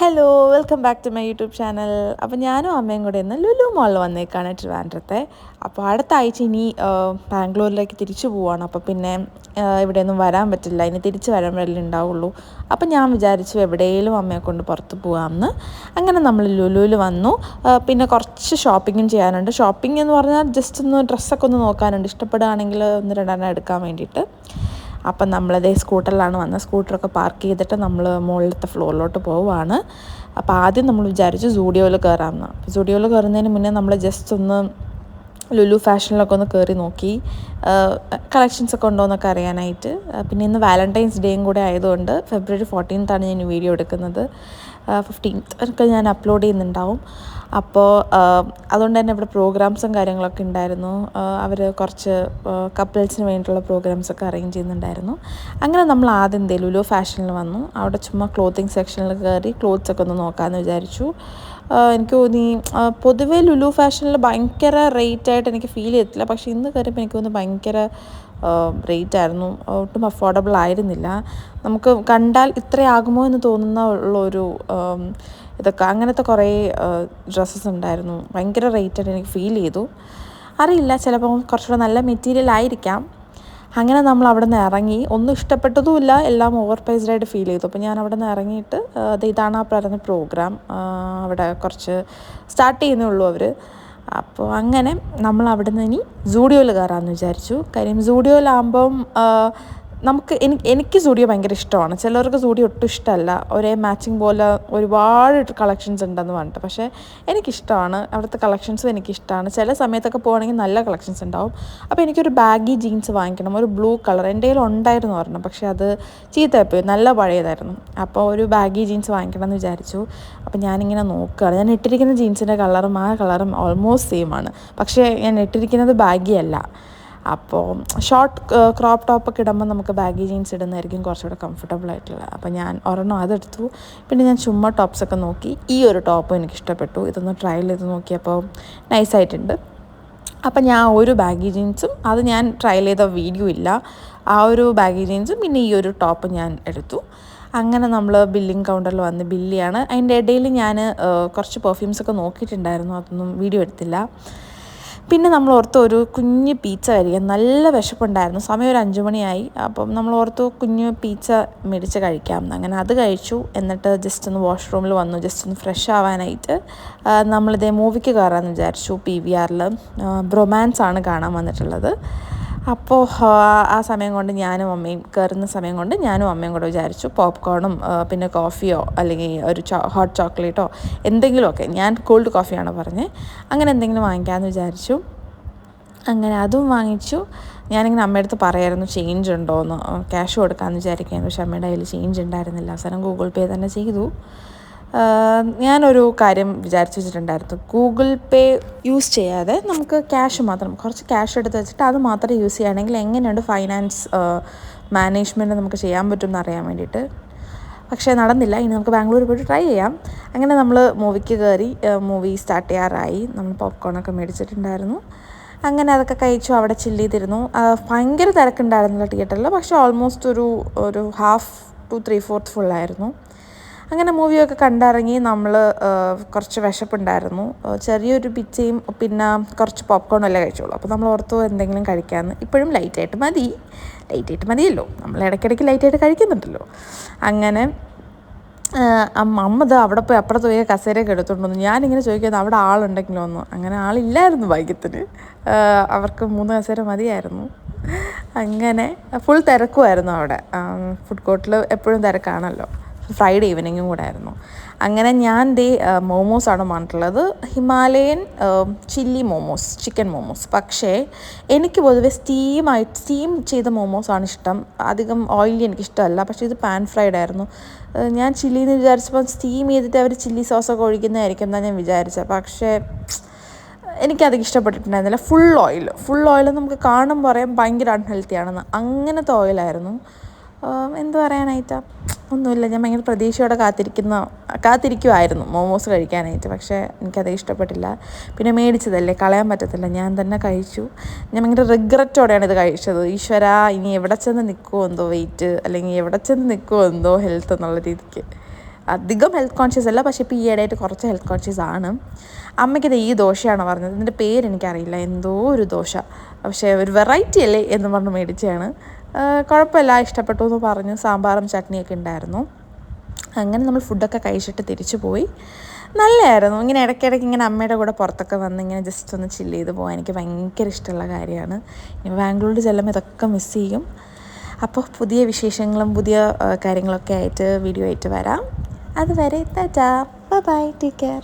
Hello welcome back to my YouTube channel അപ്പോൾ ഞാനും അമ്മയും കൂടെ ഇന്ന് ലുലു മോളിൽ വന്നേക്കാണ് ട്രിവാൻഡ്രത്തെ. അപ്പോൾ അടുത്ത ആഴ്ച ഇനി ബാംഗ്ലൂരിലേക്ക് തിരിച്ചു പോവാണ്. അപ്പോൾ പിന്നെ ഇവിടെയൊന്നും വരാൻ പറ്റില്ല. ഇനി തിരിച്ച് വരാൻ വരലേ ഉണ്ടാവുള്ളൂ. അപ്പോൾ ഞാൻ വിചാരിച്ചു എവിടെയെങ്കിലും അമ്മയെ കൊണ്ട് പുറത്ത് പോകാമെന്ന് അങ്ങനെ നമ്മൾ ലുലുവിൽ വന്നു. പിന്നെ കുറച്ച് ഷോപ്പിങ്ങും ചെയ്യാനുണ്ട്. ഷോപ്പിംഗ് എന്ന് പറഞ്ഞാൽ ജസ്റ്റ് ഒന്ന് ഡ്രസ്സൊക്കെ ഒന്ന് നോക്കാനുണ്ട്. ഇഷ്ടപ്പെടുകയാണെങ്കിൽ ഒന്ന് രണ്ടെണ്ണം എടുക്കാൻ വേണ്ടിയിട്ട്. അപ്പം നമ്മളത് സ്കൂട്ടറിലാണ് വന്നത്. സ്കൂട്ടറൊക്കെ പാർക്ക് ചെയ്തിട്ട് നമ്മൾ മുകളിലത്തെ ഫ്ലോറിലോട്ട് പോവുകയാണ് അപ്പോൾ ആദ്യം നമ്മൾ വിചാരിച്ചു സൂഡിയോയിൽ കയറാമെന്ന്. സൂഡിയോയിൽ കയറുന്നതിന് മുന്നേ നമ്മൾ ജസ്റ്റ് ഒന്ന് ലുലു ഫാഷനിലൊക്കെ ഒന്ന് കയറി നോക്കി. കളക്ഷൻസ് ഒക്കെ ഉണ്ടോ എന്നൊക്കെ അറിയാനായിട്ട്. പിന്നെ ഇന്ന് വാലന്റൈൻസ് ഡേയും കൂടെ ആയതുകൊണ്ട് ഫെബ്രുവരി ഫോർട്ടീൻത്താണ് ഞാൻ വീഡിയോ എടുക്കുന്നത്. ഫിഫ്റ്റീൻത്ത് ഒക്കെ ഞാൻ അപ്ലോഡ് ചെയ്യുന്നുണ്ടാവും. അപ്പോൾ അതുകൊണ്ട് തന്നെ ഇവിടെ പ്രോഗ്രാംസും കാര്യങ്ങളൊക്കെ ഉണ്ടായിരുന്നു. അവർ കുറച്ച് കപ്പിൾസിന് വേണ്ടിയിട്ടുള്ള പ്രോഗ്രാംസൊക്കെ അറേഞ്ച് ചെയ്യുന്നുണ്ടായിരുന്നു. അങ്ങനെ നമ്മൾ ആദ്യം ലുലു ഫാഷനിൽ വന്നു. അവിടെ ചുമ്മാ ക്ലോത്തിങ് സെക്ഷനിൽ കയറി ക്ലോത്ത്സൊക്കെ ഒന്ന് നോക്കാമെന്ന് വിചാരിച്ചു. എനിക്ക് തോന്നി പൊതുവെ ലുലു ഫാഷനിൽ ഭയങ്കര റേറ്റ് ആയിട്ട് എനിക്ക് ഫീൽ ചെയ്തിട്ടില്ല. പക്ഷേ ഇന്ന് കയറിയപ്പോൾ എനിക്ക് തോന്നുന്നു ഭയങ്കര റേറ്റ് ആയിരുന്നു. ഒട്ടും അഫോർഡബിൾ ആയിരുന്നില്ല. നമുക്ക് കണ്ടാൽ ഇത്രയാകുമോ എന്ന് തോന്നുന്ന ഉള്ളൊരു ഇതൊക്കെ അങ്ങനത്തെ കുറേ ഡ്രസ്സസ് ഉണ്ടായിരുന്നു. ഭയങ്കര റേറ്റായിട്ട് എനിക്ക് ഫീൽ ചെയ്തു. അറിയില്ല ചിലപ്പോൾ കുറച്ചുകൂടെ നല്ല മെറ്റീരിയൽ ആയിരിക്കാം. അങ്ങനെ നമ്മൾ അവിടെ നിന്ന് ഇറങ്ങി. ഒന്നും ഇഷ്ടപ്പെട്ടതുമില്ല. എല്ലാം ഓവർ പ്രൈസ്ഡ് ആയിട്ട് ഫീൽ ചെയ്തു. അപ്പോൾ ഞാൻ അവിടെ നിന്ന് ഇറങ്ങിയിട്ട് അത് ഇതാണ് ആ പറഞ്ഞ പ്രോഗ്രാം അവിടെ കുറച്ച് സ്റ്റാർട്ട് ചെയ്യുന്നേ ഉള്ളൂ അവർ അപ്പോൾ അങ്ങനെ നമ്മൾ അവിടെ നിന്ന് ഇനി സൂഡിയോയിൽ കയറാമെന്ന് വിചാരിച്ചു. കാര്യം സൂഡിയോയിലാകുമ്പം നമുക്ക് എനിക്ക് എനിക്ക് സൂഡിയോ ഭയങ്കര ഇഷ്ടമാണ്. ചിലർക്ക് സൂഡിയോ ഒട്ടും ഇഷ്ടമല്ല. ഒരേ മാച്ചിങ് പോലെ ഒരുപാട് കളക്ഷൻസ് ഉണ്ടെന്ന് പറഞ്ഞിട്ട്. പക്ഷേ എനിക്കിഷ്ടമാണ്. അവിടുത്തെ കളക്ഷൻസും എനിക്കിഷ്ടമാണ്. ചില സമയത്തൊക്കെ പോകണമെങ്കിൽ നല്ല കളക്ഷൻസ് ഉണ്ടാവും. അപ്പോൾ എനിക്കൊരു ബാഗി ജീൻസ് വാങ്ങിക്കണം. ഒരു ബ്ലൂ കളർ എന്റെ കയ്യിൽ ഉണ്ടായിരുന്നു പറഞ്ഞു പക്ഷേ അത് ചീത്തയായിപ്പോയി. നല്ല പഴയതായിരുന്നു. അപ്പോൾ ഒരു ബാഗി ജീൻസ് വാങ്ങിക്കണം എന്ന് വിചാരിച്ചു. അപ്പോൾ ഞാനിങ്ങനെ നോക്കുകയാണ്. ഞാൻ ഇട്ടിരിക്കുന്ന ജീൻസിന്റെ കളറും ആ കളറും ഓൾമോസ്റ്റ് സെയിം ആണ്. പക്ഷേ ഞാൻ ഇട്ടിരിക്കുന്നത് ബാഗി അല്ല. അപ്പോൾ ഷോർട്ട് ക്രോപ്പ് ടോപ്പൊക്കെ ഇടുമ്പോൾ നമുക്ക് ബാഗി ജീൻസ് ഇടുന്നതായിരിക്കും കുറച്ചുകൂടെ കംഫർട്ടബിൾ ആയിട്ടുള്ളത്. അപ്പോൾ ഞാൻ ഒരെണ്ണം അതെടുത്തു. പിന്നെ ഞാൻ ചുമ്മാ ടോപ്സൊക്കെ നോക്കി. ഈ ഒരു ടോപ്പ് എനിക്ക് ഇഷ്ടപ്പെട്ടു. ഇതൊന്ന് ട്രയൽ ചെയ്ത് നോക്കിയപ്പോൾ നൈസായിട്ടുണ്ട് അപ്പം ഞാൻ ഒരു ബാഗി ജീൻസും അത് ഞാൻ ട്രയൽ ചെയ്ത വീഡിയോ ഇല്ല. ആ ഒരു ബാഗി ജീൻസും പിന്നെ ഈ ഒരു ടോപ്പ് ഞാൻ എടുത്തു. അങ്ങനെ നമ്മൾ ബില്ലിംഗ് കൗണ്ടറിൽ വന്ന് ബില്ലിയാണ് അതിന്റെ ഇടയിൽ ഞാൻ കുറച്ച് പെർഫ്യൂംസൊക്കെ നോക്കിയിട്ടുണ്ടായിരുന്നു. അതൊന്നും വീഡിയോ എടുത്തില്ല. പിന്നെ നമ്മൾ ഓർത്തു ഒരു കുഞ്ഞ് പീച്ച കഴിക്കാം നല്ല വിശപ്പുണ്ടായിരുന്നു. സമയം ഒരു അഞ്ചു മണിയായി. അപ്പം നമ്മൾ ഓർത്തു കുഞ്ഞ് പീച്ച മേടിച്ച് കഴിക്കാം അങ്ങനെ അത് കഴിച്ചു. എന്നിട്ട് ജസ്റ്റ് ഒന്ന് വാഷ്റൂമിൽ വന്നു. ജസ്റ്റ് ഒന്ന് ഫ്രഷ് ആവാനായിട്ട് നമ്മളിതേ മൂവിക്ക് കയറാമെന്ന് വിചാരിച്ചു. പി വി ആറിൽ ബ്രൊമാൻസ് ആണ് കാണാൻ വന്നിട്ടുള്ളത്. അപ്പോൾ ആ സമയം കൊണ്ട് ഞാനും അമ്മയും കയറുന്ന സമയം കൊണ്ട് ഞാനും അമ്മയും കൂടെ വിചാരിച്ചു പോപ്കോണും പിന്നെ കോഫിയോ അല്ലെങ്കിൽ ഒരു ഹോട്ട് ചോക്ലേറ്റോ എന്തെങ്കിലുമൊക്കെ. ഞാൻ കോൾഡ് കോഫിയാണ് പറഞ്ഞത് അങ്ങനെ എന്തെങ്കിലും വാങ്ങിക്കാമെന്ന് വിചാരിച്ചു. അങ്ങനെ അതും വാങ്ങിച്ചു. ഞാനിങ്ങനെ അമ്മയുടെ അടുത്ത് പറയായിരുന്നു ചേഞ്ച് ഉണ്ടോ എന്ന് ക്യാഷ് കൊടുക്കാമെന്ന് വിചാരിക്കുകയായിരുന്നു. പക്ഷെ അമ്മയുടെ കയ്യിൽ ചേഞ്ച് ഉണ്ടായിരുന്നില്ല. അവസാനം ഗൂഗിൾ പേ തന്നെ ചെയ്തു. ഞാനൊരു കാര്യം വിചാരിച്ചു വെച്ചിട്ടുണ്ടായിരുന്നു. ഗൂഗിൾ പേ യൂസ് ചെയ്യാതെ നമുക്ക് ക്യാഷ് മാത്രം കുറച്ച് ക്യാഷ് എടുത്ത് വെച്ചിട്ട് അത് മാത്രം യൂസ് ചെയ്യുകയാണെങ്കിൽ എങ്ങനെയുണ്ട് ഫൈനാൻസ് മാനേജ്മെന്റ് നമുക്ക് ചെയ്യാൻ പറ്റുമെന്ന് അറിയാൻ വേണ്ടിയിട്ട്. പക്ഷേ നടന്നില്ല. ഇനി നമുക്ക് ബാംഗ്ലൂർ പോയിട്ട് ട്രൈ ചെയ്യാം. അങ്ങനെ നമ്മൾ മൂവിക്ക് കയറി മൂവി സ്റ്റാർട്ട് ചെയ്യാറായി. നമ്മൾ പോപ്കോണൊക്കെ മേടിച്ചിട്ടുണ്ടായിരുന്നു. അങ്ങനെ അതൊക്കെ കഴിച്ചു അവിടെ ചില്ല് ചെയ്തിരുന്നു. ഭയങ്കര തിരക്കുണ്ടായിരുന്നില്ല തിയേറ്ററിൽ പക്ഷേ ഓൾമോസ്റ്റ് ഒരു ഒരു ഹാഫ് ടു ത്രീ ഫോർത്ത് ഫുള്ളായിരുന്നു അങ്ങനെ മൂവിയൊക്കെ കണ്ടിറങ്ങി നമ്മൾ കുറച്ച് വിശപ്പുണ്ടായിരുന്നു. ചെറിയൊരു പിച്ചയും പിന്നെ കുറച്ച് പോപ്കോണും അല്ലേ കഴിച്ചോളൂ അപ്പോൾ നമ്മൾ ഓർത്തു എന്തെങ്കിലും കഴിക്കാമെന്ന് ഇപ്പോഴും ലൈറ്റായിട്ട് മതി. ലൈറ്റായിട്ട് മതിയല്ലോ. നമ്മൾ ഇടയ്ക്കിടയ്ക്ക് ലൈറ്റായിട്ട് കഴിക്കുന്നുണ്ടല്ലോ. അങ്ങനെ അമ്മ ഇത് അവിടെ പോയി അപ്പുറത്ത് പോയി കസേരയൊക്കെ എടുത്തോണ്ട് വന്നു. ഞാനിങ്ങനെ ചോദിക്കുന്നത് അവിടെ ആളുണ്ടെങ്കിലോ ഒന്ന് അങ്ങനെ ആളില്ലായിരുന്നു ഭാഗ്യത്തിന് അവർക്ക് മൂന്ന് കസേര മതിയായിരുന്നു. അങ്ങനെ ഫുൾ തിരക്കുമായിരുന്നു അവിടെ. ഫുഡ് കോർട്ടിൽ എപ്പോഴും തിരക്കാണല്ലോ. ഫ്രൈഡേ ഈവനിങ്ങും കൂടെ ആയിരുന്നു. അങ്ങനെ ഞാൻ ദേ മോമോസാണ് പറഞ്ഞിട്ടുള്ളത് Himalayan chilli momos chicken momos പക്ഷേ എനിക്ക് പൊതുവെ സ്റ്റീമായിട്ട് സ്റ്റീം ചെയ്ത മോമോസാണ് ഇഷ്ടം. അധികം ഓയിലി എനിക്കിഷ്ടമല്ല പക്ഷേ ഇത് പാൻ ഫ്രൈഡ് ആയിരുന്നു. ഞാൻ ചില്ലി എന്ന് വിചാരിച്ചപ്പോൾ സ്റ്റീം ചെയ്തിട്ട് അവർ ചില്ലി സോസൊക്കെ ഒഴിക്കുന്നതായിരിക്കും എന്നാണ് ഞാൻ വിചാരിച്ചത് പക്ഷേ എനിക്കധികം ഇഷ്ടപ്പെട്ടിട്ടുണ്ടായിരുന്നില്ല. ഫുൾ ഓയിൽ ഫുൾ ഓയിൽ നമുക്ക് കാണുമ്പോൾ പറയാം ഭയങ്കര അൺഹെൽത്തി ആണെന്ന്. അങ്ങനത്തെ ഓയിലായിരുന്നു എന്ത് പറയാനായിട്ടാ? ഒന്നുമില്ല. ഞാൻ ഭയങ്കര പ്രതീക്ഷയോടെ കാത്തിരിക്കുന്ന കാത്തിരിക്കുമായിരുന്നു മോമോസ് കഴിക്കാനായിട്ട്. പക്ഷേ എനിക്കത് ഇഷ്ടപ്പെട്ടില്ല. പിന്നെ മേടിച്ചതല്ലേ? കളയാൻ പറ്റത്തില്ല. ഞാൻ തന്നെ കഴിച്ചു. ഞാൻ ഭയങ്കര റിഗ്രറ്റോടെയാണ് ഇത് കഴിച്ചത്. ഈശ്വര ഇനി എവിടെ ചെന്ന് നിൽക്കുമോ എന്തോ വെയിറ്റ്? അല്ലെങ്കിൽ എവിടെ ചെന്ന് നിൽക്കുമോ എന്തോ ഹെൽത്ത് എന്നുള്ള രീതിക്ക്. അധികം ഹെൽത്ത് കോൺഷ്യസ് അല്ല. പക്ഷേ ഇപ്പോൾ ഈ ഇടയായിട്ട് കുറച്ച് ഹെൽത്ത് കോൺഷ്യസ് ആണ്. അമ്മയ്ക്കിത് ഈ ദോശയാണ് പറഞ്ഞത്? ഇതിന്റെ പേര് എനിക്കറിയില്ല. എന്തോ ഒരു ദോശ. പക്ഷേ ഒരു വെറൈറ്റി അല്ലേ എന്ന് പറഞ്ഞ് മേടിച്ചതാണ്. കുഴപ്പമില്ല ഇഷ്ടപ്പെട്ടു എന്ന് പറഞ്ഞു. സാമ്പാറും ചട്നിയൊക്കെ ഉണ്ടായിരുന്നു. അങ്ങനെ നമ്മൾ ഫുഡൊക്കെ കഴിച്ചിട്ട് തിരിച്ചു പോയി. നല്ലതായിരുന്നു ഇങ്ങനെ ഇടയ്ക്കിടയ്ക്ക് ഇങ്ങനെ അമ്മയുടെ കൂടെ പുറത്തൊക്കെ വന്ന് ഇങ്ങനെ ജസ്റ്റ് ഒന്ന് ചില്ല് ചെയ്ത് പോകാൻ എനിക്ക് ഭയങ്കര ഇഷ്ടമുള്ള കാര്യമാണ്. ഇനി ബാംഗ്ലൂരിൽ ചെല്ലുമ്പോൾ ഇതൊക്കെ മിസ് ചെയ്യും. അപ്പോൾ പുതിയ വിശേഷങ്ങളും പുതിയ കാര്യങ്ങളൊക്കെ ആയിട്ട് വീഡിയോ ആയിട്ട് വരാം. അതുവരെ ടാറ്റാ. Bye take care